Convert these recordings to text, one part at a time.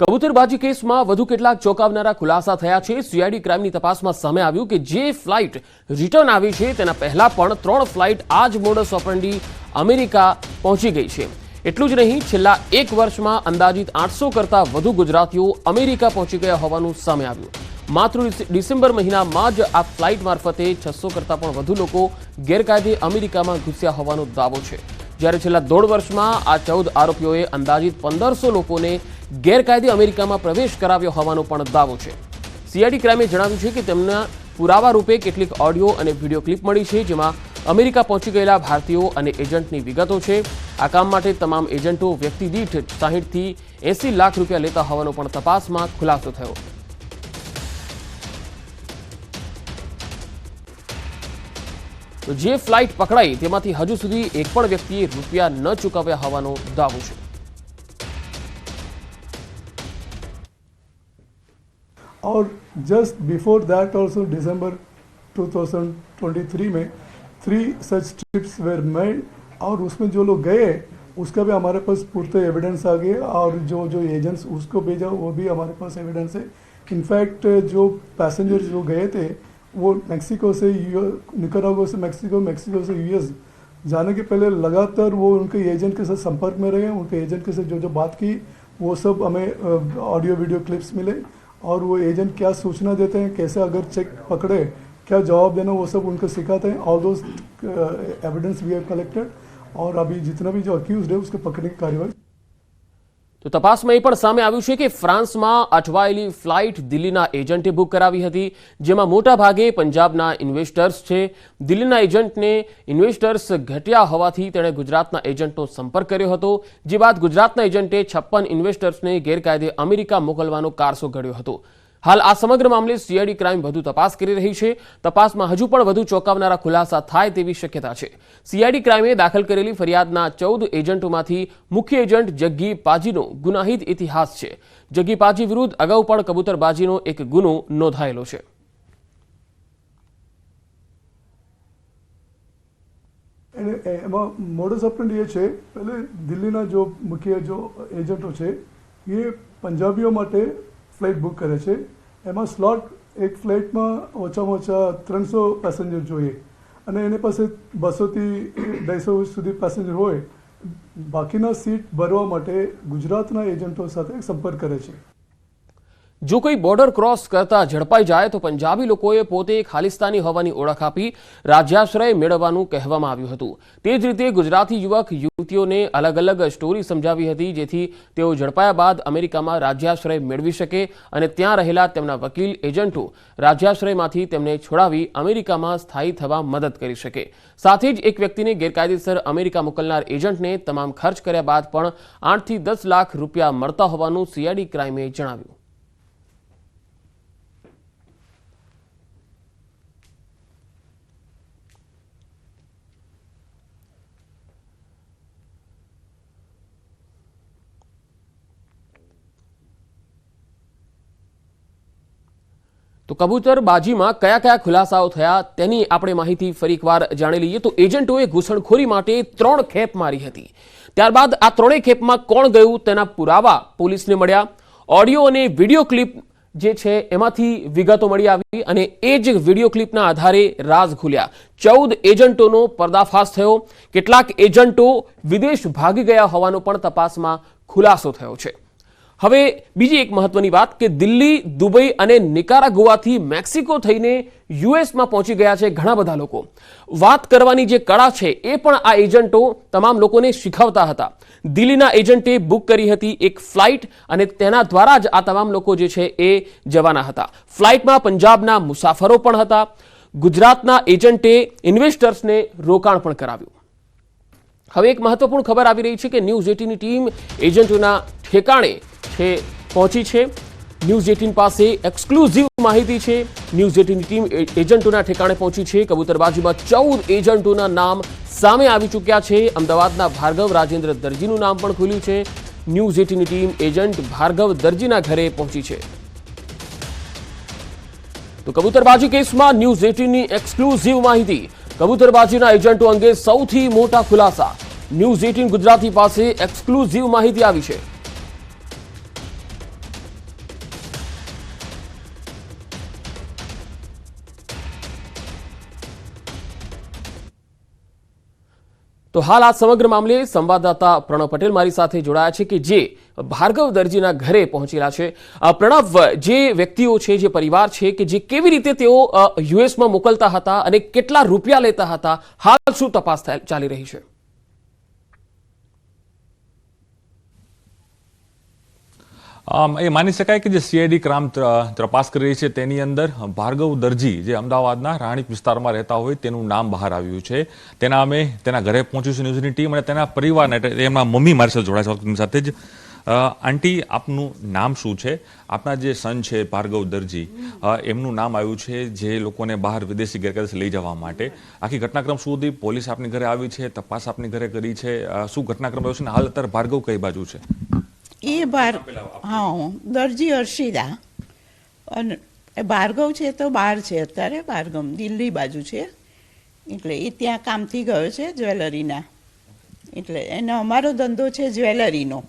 કબૂતરબાજી કેસમાં વધુ કેટલાક ચોંકાવનારા ખુલાસા થયા છે. સીઆઈડી ક્રાઇમની તપાસમાં સામે આવ્યું કે જે ફ્લાઇટ રિટર્ન આવી છે તેના પહેલા પણ ત્રણ ફ્લાઇટ આ જ મોડસ ઓપરેન્ડી અમેરિકા પહોંચી ગઈ છે. એટલું જ નહીં, છેલ્લા એક વર્ષમાં અંદાજિત આઠસો કરતાં વધુ ગુજરાતીઓ અમેરિકા પહોંચી ગયા હોવાનું સામે આવ્યું. માત્ર ડિસેમ્બર મહિનામાં જ આ ફ્લાઇટ મારફતે છસો કરતાં પણ વધુ લોકો ગેરકાયદે અમેરિકામાં ઘૂસ્યા હોવાનો દાવો છે. જ્યારે છેલ્લા દોઢ વર્ષમાં આ ચૌદ આરોપીઓએ અંદાજિત પંદરસો લોકોને ગેરકાયદે અમેરિકામાં પ્રવેશ કરાવ્યો હોવાનો પણ દાવો છે. સીઆઈડી ક્રાઇમે જણાવ્યું છે કે તેમના પુરાવા રૂપે કેટલીક ઓડિયો અને વીડિયો ક્લિપ મળી છે, જેમાં અમેરિકા પહોંચી ગયેલા ભારતીયો અને એજન્ટની વિગતો છે. આ કામ માટે તમામ એજન્ટો વ્યક્તિ દીઠ સાહીઠથી એસી લાખ રૂપિયા લેતા હોવાનો પણ તપાસમાં ખુલાસો થયો. જે ફ્લાઇટ પકડાઈ, તેમાંથી હજુ સુધી એક પણ વ્યક્તિએ રૂપિયા ન ચૂકવ્યા હોવાનો દાવો છે. और just before that also December 2023 में three such trips were made और उसमें जो लोग गए, उसका भी हमारे पास पुरते एविडेंस आ गए और जो जो एजेंट्स उसको भेजा, वो भी हमारे पास एविडेंस है। इनफैक्ट जो पैसेंजर्स जो गए थे, वो मेक्सिको से यू निकरागो से मेक्सिको मेक्सिको से यूएस जाने के पहले लगातार वो उनके एजेंट के साथ संपर्क में रहे, उनके एजेंट के साथ जो जो बात की, वो सब हमें ऑडियो वीडियो क्लिप्स मिले। और वो एजेंट क्या सूचना देते हैं, कैसे अगर चेक पकड़े, क्या जवाब देना, वो सब उनको सिखाते हैं। All those evidence we have collected और अभी जितना भी जो अक्यूज है, उसके पकड़ने की कार्यवाही તો તપાસમાં એ પણ સામે આવ્યું છે કે ફ્રાન્સમાં અટવાયેલી ફ્લાઇટ દિલ્હીના એજન્ટે બુક કરાવી હતી, જેમાં મોટા ભાગે પંજાબના ઇન્વેસ્ટર્સ છે. દિલ્હીના એજન્ટને ઇન્વેસ્ટર્સ ઘટ્યા હોવાથી તેણે ગુજરાતના એજન્ટનો સંપર્ક કર્યો હતો, જે બાદ ગુજરાતના એજન્ટે છપ્પન ઇન્વેસ્ટર્સને ગેરકાયદે અમેરિકા મોકલવાનો કારસો ઘડ્યો હતો. હાલ આ સમગ્ર મામલે સીઆઈડી ક્રાઇમ વધુ તપાસ કરી રહી છે. તપાસમાં હજુ પણ વધુ ચોંકાવનારા ખુલાસા થાય તેવી શક્યતા છે. સીઆઈડી ક્રાઇમે દાખલ કરેલી ફરિયાદના ચૌદ એજન્ટોમાંથી મુખ્ય એજન્ટ જગ્ગી પાજીનો ગુનાહિત ઇતિહાસ છે. જગ્ગી પાજી વિરુદ્ધ અગાઉ પણ કબૂતરબાજીનો એક ગુનો નોંધાયેલો છે. એને એમાં મોડસ ઓપરેન્ડી એ છે. પહેલે દિલ્હીના જો મુખ્ય જો એજન્ટો છે, એ પંજાબીઓ માટે ફ્લાઇટ બુક કરે છે. એમાં સ્લોટ એક ફ્લાઇટમાં ઓછામાં ઓછા ત્રણસો પેસેન્જર જોઈએ. અને એની પાસે બસોથી અઢાઈસો સુધી પેસેન્જર હોય. બાકીના સીટ ભરવા માટે ગુજરાતના એજન્ટો સાથે સંપર્ક કરે છે. જો કોઈ બોર્ડર ક્રોસ કરતા ઝડપાઈ જાય તો પંજાબી લોકોએ પોતે ખાલિસ્તાની હોવાની ઓળખ આપી રાજ્યાશ્રય મેળવવાનું કહેવામાં આવ્યું હતું. તે જ રીતે ગુજરાતી યુવક, યુવતીઓને અલગ અલગ સ્ટોરી સમજાવી હતી, જેથી તેઓ ઝડપાયા બાદ અમેરિકામાં રાજ્યાશ્રય મેળવી શકે અને ત્યાં રહેલા તેમના વકીલ, એજન્ટો રાજ્યાશ્રયમાંથી તેમને છોડાવી અમેરિકામાં સ્થાયી થવા મદદ કરી શકે. સાથે જ એક વ્યક્તિને ગેરકાયદેસર અમેરિકા મોકલનાર એજન્ટને તમામ ખર્ચ કર્યા બાદ પણ આઠથી દસ લાખ રૂપિયા મળતા હોવાનું સીઆઈડી ક્રાઇમે જણાવ્યું. તો કબૂતરબાજીમાં કયા કયા ખુલાસાઓ થયા તેની આપણે માહિતી ફરી એકવાર જાણી લઈએ. તો એજન્ટોએ ઘૂસણખોરી માટે ત્રણ ખેપ મારી હતી. ત્યારબાદ આ ત્રણેય ખેપમાં કોણ ગયું તેના પુરાવા પોલીસને મળ્યા. ઓડિયો અને વીડિયો ક્લિપ જે છે એમાંથી વિગતો મળી આવી અને એ જ વીડિયો ક્લિપના આધારે રાજ ખુલ્યા. ચૌદ એજન્ટોનો પર્દાફાશ થયો. કેટલાક એજન્ટો વિદેશ ભાગી ગયા હોવાનો પણ તપાસમાં ખુલાસો થયો છે. હવે બીજી એક મહત્વની વાત કે દિલ્હી, દુબઈ અને નિકારાગુઆથી મેક્સિકો થઈને યુએસમાં પહોંચી ગયા છે ઘણા બધા લોકો. વાત કરવાની જે કળા છે એ પણ આ એજન્ટો તમામ લોકોને શીખવતા હતા. દિલ્હીના એજન્ટે બુક કરી હતી એક ફ્લાઇટ અને તેના દ્વારા જ આ તમામ લોકો જે છે એ જવાના હતા. ફ્લાઇટમાં પંજાબના મુસાફરો પણ હતા. ગુજરાતના એજન્ટે ઇન્વેસ્ટર્સને રોકાણ પણ કરાવ્યું. હવે એક મહત્વપૂર્ણ ખબર આવી રહી છે કે ન્યૂઝ એટીની ટીમ એજન્ટોના ઠેકાણે છે પહોંચી છે. ન્યૂઝ એટીન પાસે એક્સક્લુઝિવ માહિતી છે. ન્યૂઝ એટીનની ટીમ એજન્ટોના ઠેકાણે પહોંચી છે. કબૂતરબાજીમાં ચૌદ એજન્ટોના નામ સામે આવી ચૂક્યા છે. અમદાવાદના ભાર્ગવ રાજેન્દ્ર દરજીનું નામ પણ ખુલ્યું છે. ન્યૂઝ એટીની ટીમ એજન્ટ ભાર્ગવ દરજીના ઘરે પહોંચી છે. તો કબૂતરબાજી કેસમાં ન્યૂઝ એટીનની એક્સક્લુઝિવ માહિતી. કબૂતરબાજીના એજન્ટો અંગે સૌથી મોટા ખુલાસા. ન્યૂઝ એટીન ગુજરાતી પાસે એક્સક્લુઝિવ માહિતી આવી છે. તો હાલ આ સમગ્ર મામલે સંવાદદાતા પ્રણવ પટેલ મારી સાથે જોડાયા છે કે જે ભાર્ગવ દરજીના ઘરે પહોંચેલા છે. પ્રણવ, જે વ્યક્તિઓ છે, જે પરિવાર છે, કે જે કેવી રીતે તેઓ યુએસમાં મોકલતા હતા અને કેટલા રૂપિયા લેતા હતા, હાલ શું તપાસ ચાલી રહી છે? એ માની શકાય કે જે સીઆઈડી ક્રામ તપાસ કરી રહી છે, તેની અંદર ભાર્ગવ દરજી જે અમદાવાદના રાણીપ વિસ્તારમાં રહેતા હોય, તેનું નામ બહાર આવ્યું છે. તેના અમે તેના ઘરે પહોંચ્યું ન્યૂઝની ટીમ અને તેના પરિવારને એમના મમ્મી મારી સાથે જોડાયા સાથે જ આંટી, આપનું નામ શું છે? આપના જે સન છે, ભાર્ગવ દરજી એમનું નામ આવ્યું છે જે લોકોને બહાર વિદેશી ગેરકાયદેસર લઈ જવા માટે. આખી ઘટનાક્રમ શું હતી? પોલીસ આપની ઘરે આવી છે, તપાસ આપની ઘરે કરી છે. શું ઘટનાક્રમ આવ્યો છે? અને હાલ અત્યારે ભાર્ગવ કઈ બાજુ છે? એ બાર હા દરજી હર્ષિદા અને એ ભાર્ગવ છે તો બહાર છે અત્યારે ભાર્ગવ દિલ્હી બાજુ છે. એટલે એ ત્યાં કામથી ગયો છે જ્વેલરીના. એટલે એનો અમારો ધંધો છે જ્વેલરીનો.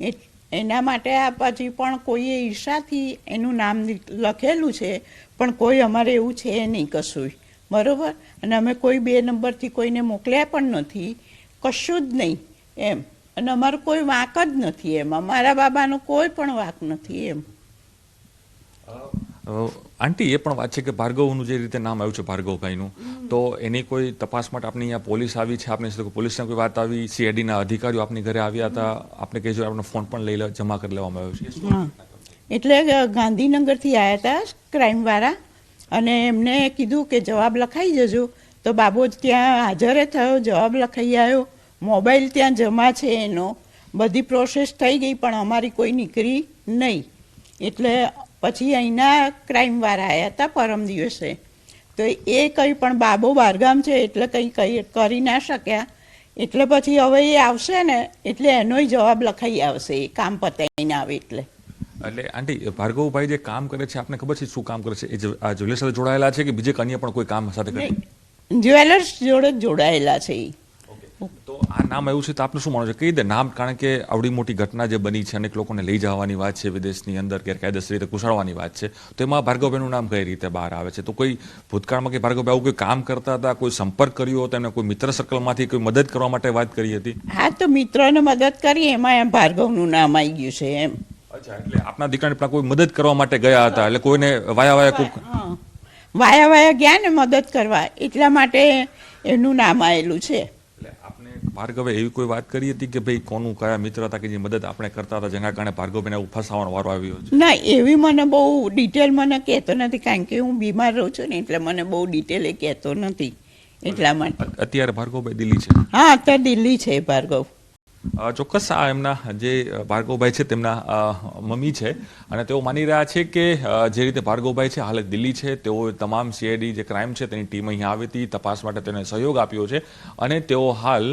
એ એના માટે આ પછી પણ કોઈએ ઈર્ષાથી એનું નામ લખેલું છે પણ કોઈ અમારે એવું છે નહીં કશું બરાબર? અને અમે કોઈ બે નંબરથી કોઈને મોકલ્યા પણ નથી. કશું જ નહીં. એમ. અને અમારો કોઈ વાંક જ નથી એમ. અમારા બાબાનો કોઈ પણ વાંક નથી એમ. આંટી એ પણ વાત છે કે ભાર્ગવનું જે રીતે નામ આવ્યું છે ભાર્ગવભાઈનું તો એની કોઈ તપાસ માટે આપની અહીંયા પોલીસ આવી છે? આપની સાથે પોલીસને કોઈ વાત આવી? સીઆઈડીના અધિકારીઓ આપની ઘરે આવ્યા હતા? આપને કહેજો આપણો ફોન પણ લઈ લે જમા કરી લેવામાં આવ્યો છે. એટલે ગાંધીનગરથી આવ્યા હતા ક્રાઇમવાળા અને એમને કીધું કે જવાબ લખાઈ જજો. તો બાબો ત્યાં હાજરે થયો જવાબ લખાઈ આવ્યો. મોબાઈલ ત્યાં જમા છે એનો બધી પ્રોસેસ થઈ ગઈ પણ અમારી કોઈ નીકળી નહીં. એટલે પછી અહીંના ક્રાઇમવાળા આવ્યા હતા પરમ દિવસે. તો એ કંઈ પણ બાબો બહારગામ છે એટલે કંઈ કંઈ કરી ના શક્યા. એટલે પછી હવે એ આવશે ને એટલે એનોય જવાબ લખાઈ આવશે એ કામ પતાવીને આવે એટલે. એટલે આંટી ભાર્ગવભાઈ જે કામ કરે છે આપને ખબર છે શું કામ કરે છે? એ જ્વેલર્સ સાથે જોડાયેલા છે કે બીજે અન્ય પણ કોઈ કામ સાથે કરે? જ્વેલર્સ જોડે જ જોડાયેલા છે એ. તો આ નામ આવ્યું છે તો આપને શું માનો છો? કઈ રીતે નામ? કારણ કે આવડી મોટી ઘટના જે બની છે અનેક લોકોને લઈ જવાની વાત છે વિદેશની અંદર ગેરકાયદેસર રીતે ઘુસાડવાની વાત છે તો એમાં ભાર્ગવભાઈનું નામ કઈ રીતે બહાર આવે છે? તો કોઈ ભૂતકાળમાં કે ભાર્ગવભાઈ આવું કોઈ કામ કરતા હતા કોઈ સંપર્ક કર્યો હતો એમને કોઈ મિત્ર સર્કલમાંથી કોઈ મદદ કરવા માટે વાત કરી હતી? હા તો મિત્રોને મદદ કરી એમાં એમ ભાર્ગવનું નામ આવી ગયું છે એમ. અચ્છા એટલે આપના દીકરાને પણ કોઈ મદદ કરવા માટે ગયા હતા એટલે કોઈને વાયા વાયા કોઈ વાયા વાયા ગયા ને મદદ કરવા એટલા માટે એનું નામ આવેલું છે. ભાર્ગવે એવી કોઈ વાત કરી હતી કે ભાઈ કોનું કયા મિત્ર હતા કે જે મદદ આપણે કરતા હતા જેના કારણે ભાર્ગવભાઈને આવું ફસાવાનો વારો આવ્યો છે? ના એવી મને બહુ ડિટેલ મને કહેતો નથી કારણ કે હું બીમાર રહું છું ને એટલે મને બહુ ડિટેલ એ કહેતો નથી એટલા માટે. અત્યારે ભાર્ગવભાઈ દિલ્હી છે? હા અત્યારે દિલ્હી છે ભાર્ગવ. ચોક્કસ આ એમના જે ભાર્ગવભાઈ છે તેમના મમ્મી છે. અને તેઓ માની રહ્યા છે કે જે રીતે ભાર્ગવભાઈ છે, હાલ દિલ્હી છે. તેઓ તમામ સીઆઈડી જે ક્રાઇમ છે તેની ટીમ અહીંયા આવી હતી, તપાસ માટે તેને સહયોગ આપ્યો છે. અને તેઓ હાલ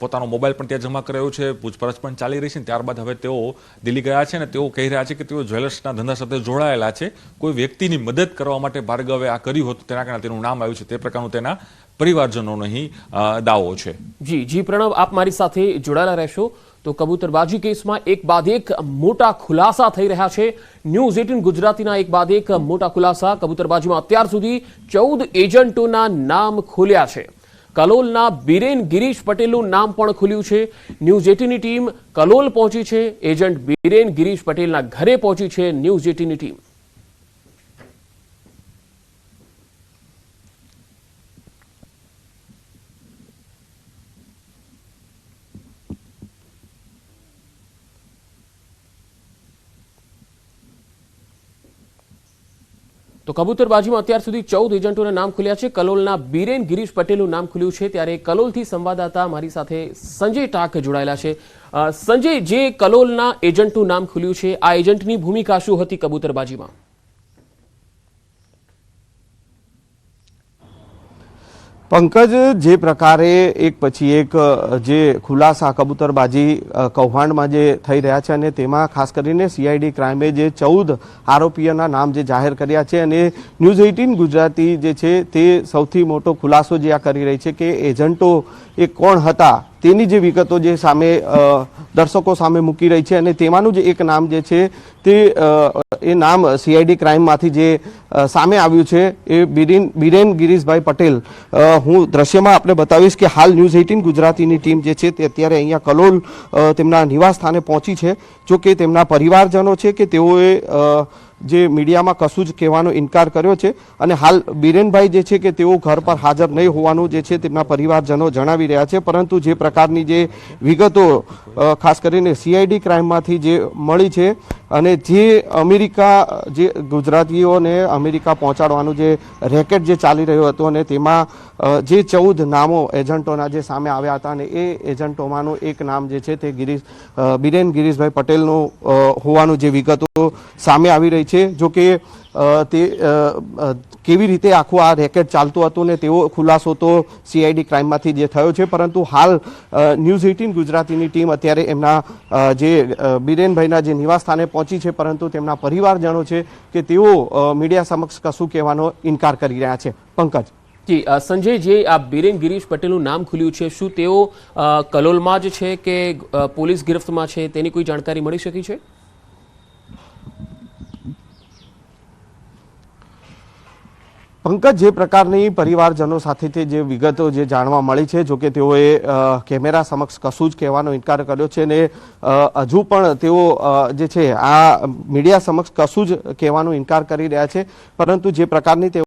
પોતાનો મોબાઈલ પણ ત્યાં જમા કરાયો છે. પૂછપરછ પણ ચાલી રહી છે. ત્યારબાદ હવે તેઓ દિલ્હી ગયા છે અને તેઓ કહી રહ્યા છે કે તેઓ જ્વેલર્સના ધંધા સાથે જોડાયેલા છે. કોઈ વ્યક્તિની મદદ કરવા માટે ભાર્ગવે આ કર્યું હતું. તેના કારણે તેનું નામ આવ્યું છે. તે પ્રકારનું તેના પરિવારજનોનો અહીં દાવો છે. જી જી પ્રણવ, આપ મારી સાથે જોડાયેલા રહેશો. તો કબૂતરબાજી કેસમાં એક બાદ એક મોટા ખુલાસા થઈ રહ્યા છે. ન્યૂઝ એટીન ગુજરાતીના એક બાદ એક મોટા ખુલાસા કબૂતરબાજીમાં અત્યાર સુધી ચૌદ એજન્ટોના નામ ખુલ્યા છે. કલોલના બિરેન ગિરીશ પટેલનું નામ પણ ખુલ્યું છે. ન્યૂઝ એટીનની ટીમ કલોલ પહોંચી છે. એજન્ટ બિરેન ગિરીશ પટેલના ઘરે પહોંચી છે ન્યૂઝ એટીનની ટીમ. તો કબૂતરબાજીમાં અત્યાર સુધી ચૌદ એજન્ટોના નામ ખુલ્યા છે. કલોલના બીરેન ગિરીશ પટેલનું નામ ખુલ્યું છે. ત્યારે કલોલથી સંવાદદાતા મારી સાથે સંજય ટાક જોડાયેલા છે. સંજય, જે કલોલના એજન્ટનું નામ ખુલ્યું છે, આ એજન્ટની ભૂમિકા શું હતી કબૂતરબાજીમાં? પંકજ, જે પ્રકારે એક પછી એક જે ખુલાસા કબૂતરબાજી કૌભાંડમાં જે થઈ રહ્યા છે અને તેમાં ખાસ કરીને સીઆઈડી ક્રાઇમે જે ચૌદ આરોપીઓના નામ જે જાહેર કર્યા છે અને ન્યૂઝ એઇટીન ગુજરાતી જે છે તે સૌથી મોટો ખુલાસો જે આ કરી રહી છે કે એજન્ટો એ કોણ હતા? તેની જે વિગતો જે સામે દર્શકો સામે મૂકી રહી છે અને તેમાંનું જે એક નામ જે છે તે એ નામ સીઆઈડી ક્રાઇમમાંથી જે સામે આવ્યું છે એ બિરેન બિરેન ગિરીશભાઈ પટેલ. હું દ્રશ્યમાં આપણે બતાવીશ કે હાલ ન્યૂઝ એઇટીન ગુજરાતીની ટીમ જે છે તે અત્યારે અહીંયા કલોલ તેમના નિવાસ સ્થાને પહોંચી છે. જો કે તેમના પરિવારજનો છે કે તેઓએ જે મીડિયામાં કશું જ કહેવાનો ઇનકાર કર્યો છે અને હાલ બિરેનભાઈ જે છે કે તેઓ ઘર પર હાજર નહીં હોવાનું જે છે તેમના પરિવારજનો જણાવી રહ્યા છે, પરંતુ જે પ્રકારની જે વિગતો ખાસ કરીને સીઆઈડી ક્રાઇમમાંથી જે મળી છે અને જે અમેરિકા, જે ગુજરાતીઓને અમેરિકા પહોંચાડવાનું જે રેકેટ જે ચાલી રહ્યું હતું અને તેમાં જે ચૌદ નામો એજન્ટોના જે સામે આવ્યા હતા અને એ એજન્ટોમાંનું એક નામ જે છે તે ગિરીશ બિરેન ગિરીશભાઈ પટેલનું હોવાનું જે વિગતો સામે આવી રહી છે. જો કે તે કેવી રીતે આખું આ રેકેટ ચાલતું હતું ને તેવો ખુલાસો તો સીઆઈડી ક્રાઇમમાંથી જે થયો છે, પરંતુ હાલ ન્યૂઝ એઇટીન ગુજરાતીની ટીમ અત્યારે એમના જે બિરેનભાઈના જે નિવાસ સ્થાને પહોંચી છે, પરંતુ તેમના પરિવારજનો છે કે તેઓ મીડિયા સમક્ષ કશું કહેવાનો ઇનકાર કરી રહ્યા છે. પંકજ. જી સંજય, જે આ બિરેન ગિરીશ પટેલનું નામ ખુલ્યું છે, શું તેઓ કલોલમાં જ છે કે પોલીસ ગિરફ્તમાં છે, તેની કોઈ જાણકારી મળી શકી છે? પંકજ, જે પ્રકારની પરિવારજનો સાથેથી જે વિગતો જે જાણવા મળી છે, જો કે તેઓએ કેમેરા સમક્ષ કશું જ કહેવાનો ઇનકાર કર્યો છે ને હજુ પણ તેઓ જે છે, આ મીડિયા સમક્ષ કશું જ કહેવાનો ઇનકાર કરી રહ્યા છે. પરંતુ જે પ્રકારની તેઓ